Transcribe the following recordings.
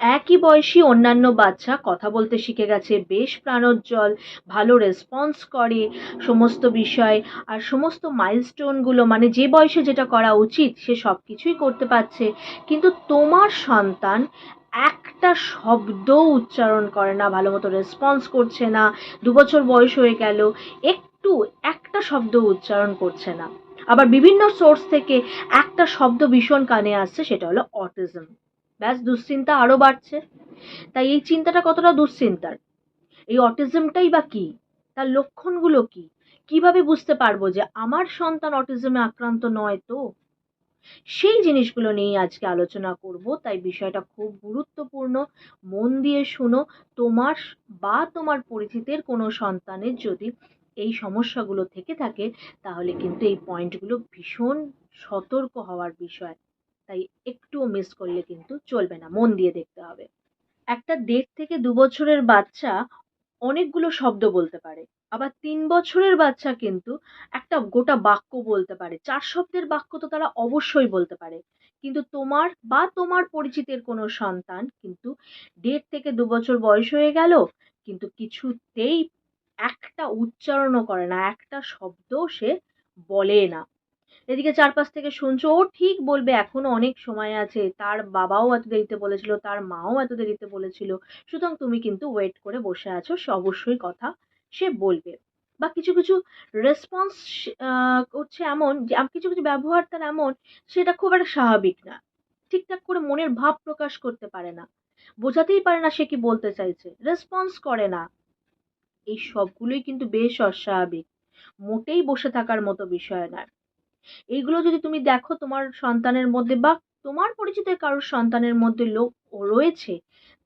একই বয়সী অন্যান্য বাচ্চা কথা বলতে শিখে গেছে, বেশ প্রাণোজ্জ্বল, ভালো রেসপন্স করে সমস্ত বিষয় আর সমস্ত মাইলস্টোনগুলো মানে যে বয়সে যেটা করা উচিত সে সব কিছুই করতে পারছে। কিন্তু তোমার সন্তান একটা শব্দও উচ্চারণ করে না, ভালো মতো রেসপন্স করছে না, দু বছর বয়স হয়ে গেল, একটু একটা শব্দ উচ্চারণ করছে না। আবার বিভিন্ন সোর্স থেকে একটা শব্দ ভীষণ কানে আসছে, সেটা হলো অটিজম ব্যাস, দুশ্চিন্তা আরও বাড়ছে। তাই এই চিন্তাটা কতটা দুশ্চিন্তার? এই অটিজমটাই বা কী? তার লক্ষণগুলো কী? কীভাবে বুঝতে পারব যে আমার সন্তান অটিজমে আক্রান্ত নয় তো? সেই জিনিসগুলো নিয়েই আজকে আলোচনা করব। তাই বিষয়টা খুব গুরুত্বপূর্ণ। মন দিয়ে শুনো, তোমার বা তোমার পরিচিতের কোনো সন্তানের যদি এই সমস্যাগুলো থেকে থাকে, তাহলে কিন্তু এই পয়েন্টগুলো ভীষণ সতর্ক হওয়ার বিষয়। তাই একটুও মিস করলে কিন্তু চলবে না, মন দিয়ে দেখতে হবে। একটা দেড় থেকে দু বছরের বাচ্চা অনেকগুলো শব্দ বলতে পারে, আবার তিন বছরের বাচ্চা কিন্তু একটা গোটা বাক্য বলতে পারে, চার শব্দের বাক্য তো তারা অবশ্যই বলতে পারে, কিন্তু তোমার বা তোমার পরিচিতের কোনো সন্তান কিন্তু দেড় থেকে দু বছর বয়স হয়ে গেল, কিন্তু কিছুতেই একটা উচ্চারণও করে না, একটা শব্দও সে বলে না। এদিকে চারপাশ থেকে শুনছো, ও ঠিক বলবে, এখনও অনেক সময় আছে। তার বাবাও এত দেরিতে বলেছিল, তার মাও এত দেরিতে বলেছিল। সুতরাং তুমি কিন্তু ওয়েট করে বসে আছো, সে অবশ্যই কথা সে বলবে। বা কিছু কিছু রেসপন্স করছে এমন, যে কিছু কিছু ব্যবহার তার এমন, সেটা খুব একটা স্বাভাবিক না। ঠিকঠাক করে মনের ভাব প্রকাশ করতে পারে না। বোঝাতেই পারে না সে কি বলতে চাইছে। রেসপন্স করে না। এই সবগুলোই কিন্তু বেশ অস্বাভাবিক। মোটেই বসে থাকার মতো বিষয় নয়। এইগুলো যদি তুমি দেখো তোমার সন্তানের মধ্যে বা তোমার পরিচিত কারোর সন্তানের মধ্যে লোক রয়েছে,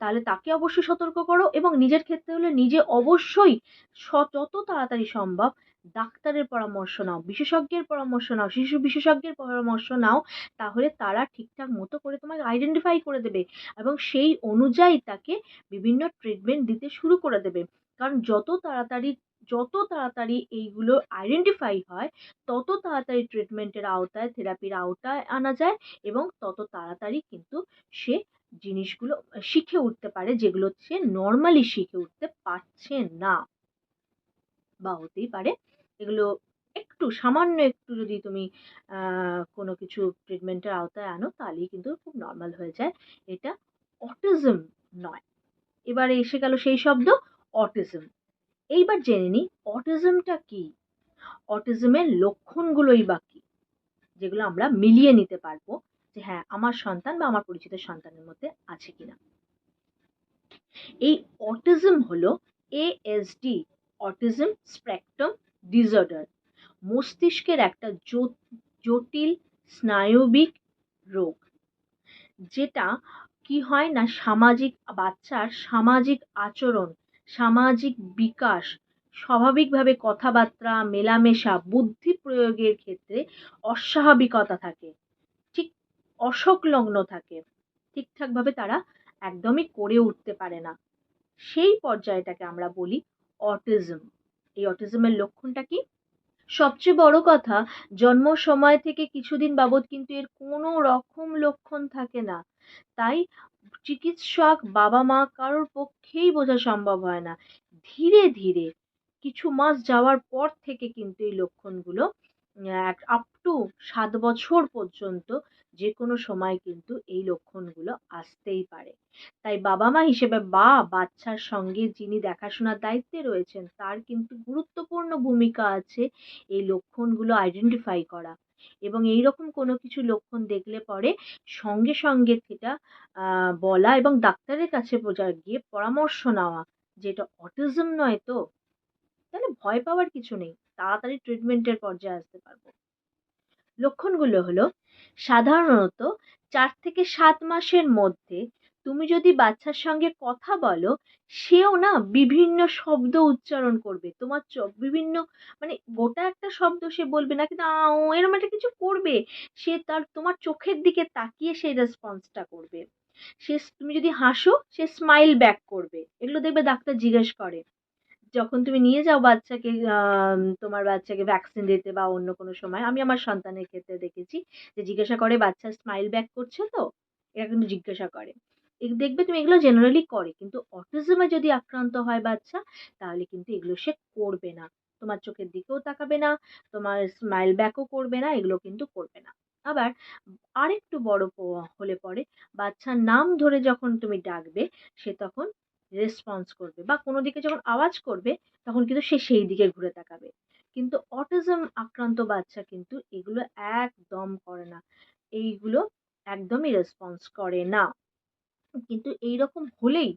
তাহলে তাকে অবশ্যই সতর্ক করো এবং নিজের ক্ষেত্রে হলে নিজে অবশ্যই যত তাড়াতাড়ি সম্ভব ডাক্তারের পরামর্শ নাও, বিশেষজ্ঞের পরামর্শ নাও, শিশু বিশেষজ্ঞের পরামর্শ নাও, তাহলে তারা ঠিকঠাক মতো করে তোমাকে আইডেন্টিফাই করে দেবে এবং সেই অনুযায়ী তাকে বিভিন্ন ট্রিটমেন্ট দিতে শুরু করে দেবে। কারণ যত তাড়াতাড়ি যত তাড়াতাড়ি এইগুলো আইডেন্টিফাই হয়, তত তাড়াতাড়ি ট্রিটমেন্টের আওতায় থেরাপির আওতায় আনা যায় এবং তত তাড়াতাড়ি কিন্তু সে জিনিসগুলো শিখে উঠতে পারে যেগুলো সে নর্মালি শিখে উঠতে পারছে না। বা হতেই পারে এগুলো একটু, সামান্য একটু যদি তুমি কোনো কিছু ট্রিটমেন্টের আওতায় আনো, তাহলেই কিন্তু খুব নর্মাল হয়ে যায়। এটা অটিজম নয়। এবারে এসে গেল সেই শব্দ অটিজম এইবার জেনে নিই অটিজমটা কি? অটিজমের লক্ষণগুলোই বা কী? যেগুলো আমরা মিলিয়ে নিতে পারব যে হ্যাঁ আমার সন্তান বা আমার পরিচিত সন্তানের মধ্যে আছে কিনা। এই অটিজম হলো এএসডি অটিজম স্পেকট্রাম ডিসঅর্ডার মস্তিষ্কের একটা জটিল স্নায়বিক রোগ, যেটা কি হয় না, সামাজিক, বাচ্চার সামাজিক আচরণ সামাজিক বিকাশ, স্বাভাবিকভাবে কথাবার্তা, মেলামেশা, বুদ্ধি প্রয়োগের ক্ষেত্রে অস্বাভাবিকতা থাকে। ঠিক অসংলগ্ন থাকে। ঠিকঠাকভাবে তারা একদমই করে উঠতে পারে না। সেই পর্যায়টাকে আমরা বলি অটিজম। এই অটিজমের লক্ষণটা কি? সবচেয়ে বড় কথা, জন্ম সময় থেকে কিছুদিন বাবদ কিন্তু এর কোনো রকম লক্ষণ থাকে না। তাই চিকিৎসক বাবা মা কারোর পক্ষেই বোঝা সম্ভব হয় না। ধীরে ধীরে কিছু মাস যাওয়ার পর থেকে কিন্তু এই লক্ষণগুলো আপ টু সাত বছর পর্যন্ত যে কোনো সময় কিন্তু এই লক্ষণগুলো আসতেই পারে। তাই বাবা মা হিসেবে বা বাচ্চার সঙ্গে যিনি দেখাশোনার দায়িত্বে রয়েছেন, তার কিন্তু গুরুত্বপূর্ণ ভূমিকা আছে এই লক্ষণগুলো আইডেন্টিফাই করা। এবং এই রকম কোনো কিছু লক্ষণ দেখলে পরে সঙ্গে সঙ্গে সেটা বলা এবং ডাক্তারের কাছে বোঝা- গিয়ে পরামর্শ নেওয়া যে এটা অটিজম নয় তো, তাহলে ভয় পাওয়ার কিছু নেই। তাড়াতাড়ি ট্রিটমেন্টের পর্যায়ে আসতে পারব। লক্ষণগুলো হলো সাধারণত চার থেকে সাত মাসের মধ্যে তুমি যদি বাচ্চার সঙ্গে কথা বলো, সেও না বিভিন্ন শব্দ উচ্চারণ করবে। তোমার বিভিন্ন মানে গোটা একটা শব্দ সে বলবে না, কিন্তু আও এরকম একটা কিছু করবে। সে তার, তোমার চোখের দিকে তাকিয়ে সেই রেসপন্সটা করবে। সে, তুমি যদি হাসো, সে স্মাইল ব্যাক করবে। এগুলো দেখবে ডাক্তার জিজ্ঞেস করে। যখন তুমি নিয়ে যাও বাচ্চাকে তোমার বাচ্চাকে ভ্যাকসিন দিতে বা অন্য কোনো সময়, আমি আমার সন্তানের ক্ষেত্রে দেখেছি যে জিজ্ঞাসা করে, বাচ্চা স্মাইল ব্যাক করছে তো? এটা কিন্তু জিজ্ঞাসা করে। দেখবে তুমি এগুলো জেনারেলি করে, কিন্তু অটিজমে যদি আক্রান্ত হয় বাচ্চা, তাহলে কিন্তু এগুলো সে করবে না। তোমার চোখের দিকেও তাকাবে না, তোমার স্মাইল ব্যাকও করবে না, এগুলো কিন্তু করবে না। আবার আরেকটু বড় হলে পরে, বাচ্চার নাম ধরে যখন তুমি ডাকবে, সে তখন রেসপন্স করবে বা কোনো দিকে যখন আওয়াজ করবে, তখন কিন্তু সে সেই দিকে ঘুরে তাকাবে। কিন্তু অটিজম আক্রান্ত বাচ্চা কিন্তু এগুলো একদম করে না। এইগুলো একদমই রেসপন্স করে না। কিন্তু এইরকম হলেই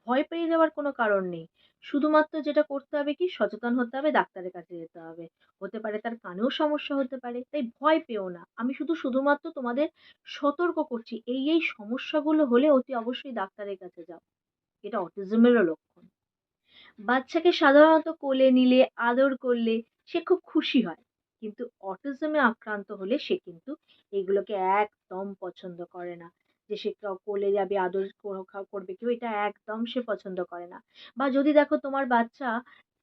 ভয় পেয়ে যাওয়ার কোনো কারণ নেই। শুধুমাত্র যেটা করতে হবে কি, সচেতন হতে হবে, ডাক্তারের কাছে যেতে হবে। হতে পারে তার কানেও সমস্যা হতে পারে, তাই ভয় পেও না। আমি শুধু শুধুমাত্র তোমাদের সতর্ক করছি, এই এই সমস্যাগুলো হলে অতি অবশ্যই ডাক্তারের কাছে যাও। এটা অটিজমেরও লক্ষণ। বাচ্চাকে সাধারণত কোলে নিলে, আদর করলে সে খুব খুশি হয়। কিন্তু অটিজমে আক্রান্ত হলে সে কিন্তু এগুলোকে একদম পছন্দ করে না। যে সে কোলে যাবে, আদর করবে, কেউ এটা একদম সে পছন্দ করে না। বা যদি দেখো তোমার বাচ্চা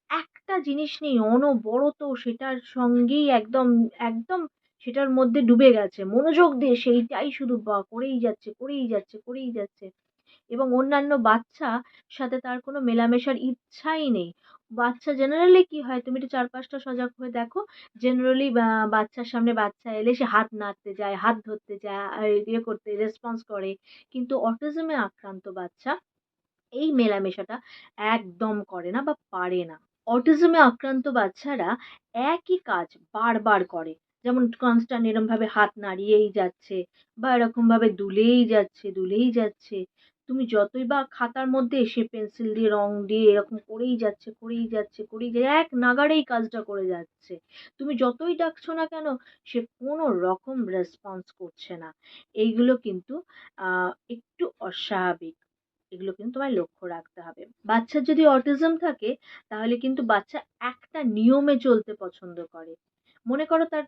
একটা জিনিস নেই অনবরত সেটার সঙ্গেই একদম একদম সেটার মধ্যে ডুবে গেছে। মনোযোগ দিয়ে সেইটাই শুধু বা, করেই যাচ্ছে করেই যাচ্ছে করেই যাচ্ছে। এবং অন্যান্য বাচ্চা সাথে তার কোনো মেলামেশার ইচ্ছাই নেই। বাচ্চা জেনারেলি কি হয়, তুমি একটু চারপাশটা সজাগ হয়ে দেখো জেনারেলি বাচ্চার সামনে বাচ্চা এলে সে হাত নাড়তে যায়, হাত ধরতে যায় ইয়ে করতে রেসপন্স করে। কিন্তু অটিজমে আক্রান্ত বাচ্চা এই মেলামেশাটা একদম করে না বা পারে না। অটিজমে আক্রান্ত বাচ্চারা একই কাজ বারবার করে। যেমন কনস্ট্যান্ট এরমভাবে হাত নাড়িয়েই যাচ্ছে বা এরকমভাবে দুলেই যাচ্ছে দুলেই যাচ্ছে। তুমি যতই বা খাতার মধ্যে সে পেন্সিল দিয়ে, রং দিয়ে এরকম করেই যাচ্ছে করেই যাচ্ছে, করেই যায় এক নাগাড়েই কাজটা করে যাচ্ছে। তুমি যতই ডাকছো না কেন, সে কোনো রকম রেসপন্স করছে না। এইগুলো কিন্তু একটু অস্বাভাবিক। এগুলো কিন্তু তোমায় লক্ষ্য রাখতে হবে। বাচ্চার যদি অটিজম থাকে, তাহলে কিন্তু বাচ্চা একটা নিয়মে চলতে পছন্দ করে। মনে করো তার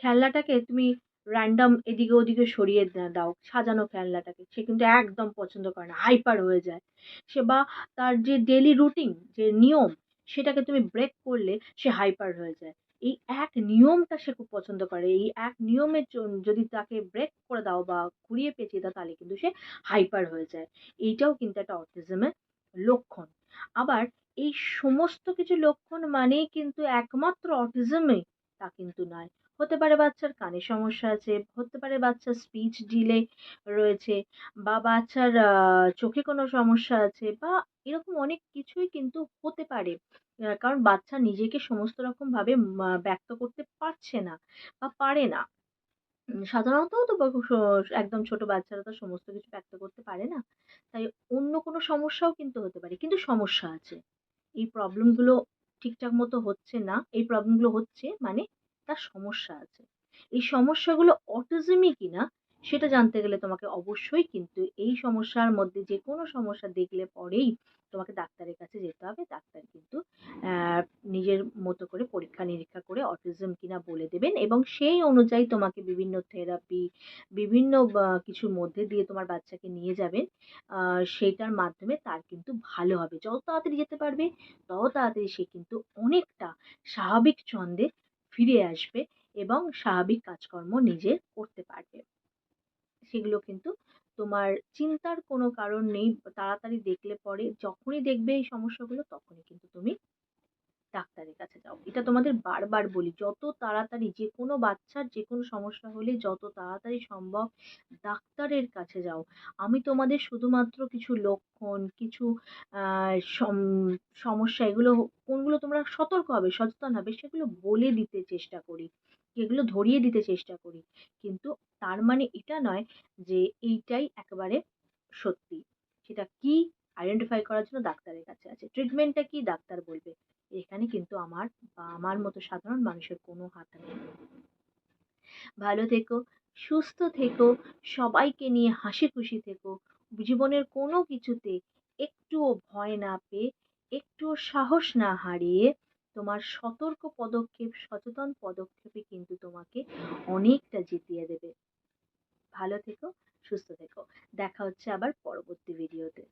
খেলনাটাকে তুমি র্যান্ডম এদিকে ওদিকে সরিয়ে দাও, সাজানো খেলনাটাকে। সে কিন্তু একদম পছন্দ করে না হাইপার হয়ে যায়। সে বা তার যে ডেলি রুটিন যে নিয়ম, সেটাকে তুমি ব্রেক করলে সে হাইপার হয়ে যায়। এই এক নিয়মটা সে খুব পছন্দ করে। এই এক নিয়মের যদি তাকে ব্রেক করে দাও বা ঘুরিয়ে পেঁচিয়ে দাও, তাহলে কিন্তু সে হাইপার হয়ে যায়। এইটাও কিন্তু একটা অটিজমের লক্ষণ। আবার এই সমস্ত কিছু লক্ষণ মানেই কিন্তু একমাত্র অটিজমে তা কিন্তু নয়। হতে পারে বাচ্চার কানে সমস্যা আছে, হতে পারে বাচ্চার স্পিচ ডিলে রয়েছে বা বাচ্চার চোখে কোনো সমস্যা আছে বা এরকম অনেক কিছুই কিন্তু হতে পারে। কারণ বাচ্চা নিজেকে সমস্ত রকম ভাবে ব্যক্ত করতে পারছে না বা পারে না। সাধারণত তো একদম ছোট বাচ্চারা তো সমস্ত কিছু ব্যক্ত করতে পারে না। তাই অন্য কোনো সমস্যাও কিন্তু হতে পারে। কিন্তু সমস্যা আছে। এই প্রবলেমগুলো ঠিকঠাক মতো হচ্ছে না, এই প্রবলেমগুলো হচ্ছে মানে তার সমস্যা আছে। এই সমস্যাগুলো অটিজমই কিনা সেটা জানতে গেলে তোমাকে অবশ্যই কিন্তু এই সমস্যার মধ্যে যে কোনো সমস্যা দেখলে পরেই তোমাকে ডাক্তারের কাছে যেতে হবে। ডাক্তার কিন্তু নিজের মতো করে পরীক্ষা নিরীক্ষা করে অটিজম কিনা বলে দেবেন এবং সেই অনুযায়ী তোমাকে বিভিন্ন থেরাপি বিভিন্ন কিছুর মধ্যে দিয়ে তোমার বাচ্চাকে নিয়ে যাবেন। আহ, সেইটার মাধ্যমে তার কিন্তু ভালো হবে। যত তাড়াতাড়ি যেতে পারবে তত তাড়াতাড়ি সে কিন্তু অনেকটা স্বাভাবিক ছন্দে ফিরে আসবে এবং স্বাভাবিক কাজকর্ম নিজে করতে পারবে। সেগুলো কিন্তু তোমার চিন্তার কোনো কারণ নেই, তাড়াতাড়ি দেখলে পরে যখনই দেখবে এই সমস্যাগুলো তখনই কিন্তু তুমি ডাক্তারের কাছে যাও। এটা তোমাদের বারবার বলি, যত তাড়াতাড়ি যে কোনো বাচ্চার যে কোনো সমস্যা হলে যত তাড়াতাড়ি সম্ভব ডাক্তারের কাছে যাও। আমি তোমাদের শুধুমাত্র কিছু লক্ষণ, কিছু সমস্যা এগুলো, কোনগুলো তোমরা সতর্ক হবে, সচেতন হবে, সেগুলো বলে দিতে চেষ্টা করি। এগুলো ধরিয়ে দিতে চেষ্টা করি। কিন্তু তার মানে এটা নয় যে এইটাই একেবারে সত্যি। সেটা কি আইডেন্টিফাই করার জন্য ডাক্তারের কাছে আছে। ট্রিটমেন্টটা কি ডাক্তার বলবে? এখানে কিন্তু আমার বা আমার মতো সাধারণ মানুষের কোনো হাত নেই। ভালো থেকো, সুস্থ থেকো, সবাইকে নিয়ে হাসি খুশি থেকো। জীবনের কোনো কিছুতে একটুও ভয় না পেয়ে, একটুও সাহস না হারিয়ে তোমার সতর্ক পদক্ষেপ, সচেতন পদক্ষেপে কিন্তু তোমাকে অনেকটা জিতিয়ে দেবে। ভালো থেকো, সুস্থ থেকো। দেখা হচ্ছে আবার পরবর্তী ভিডিওতে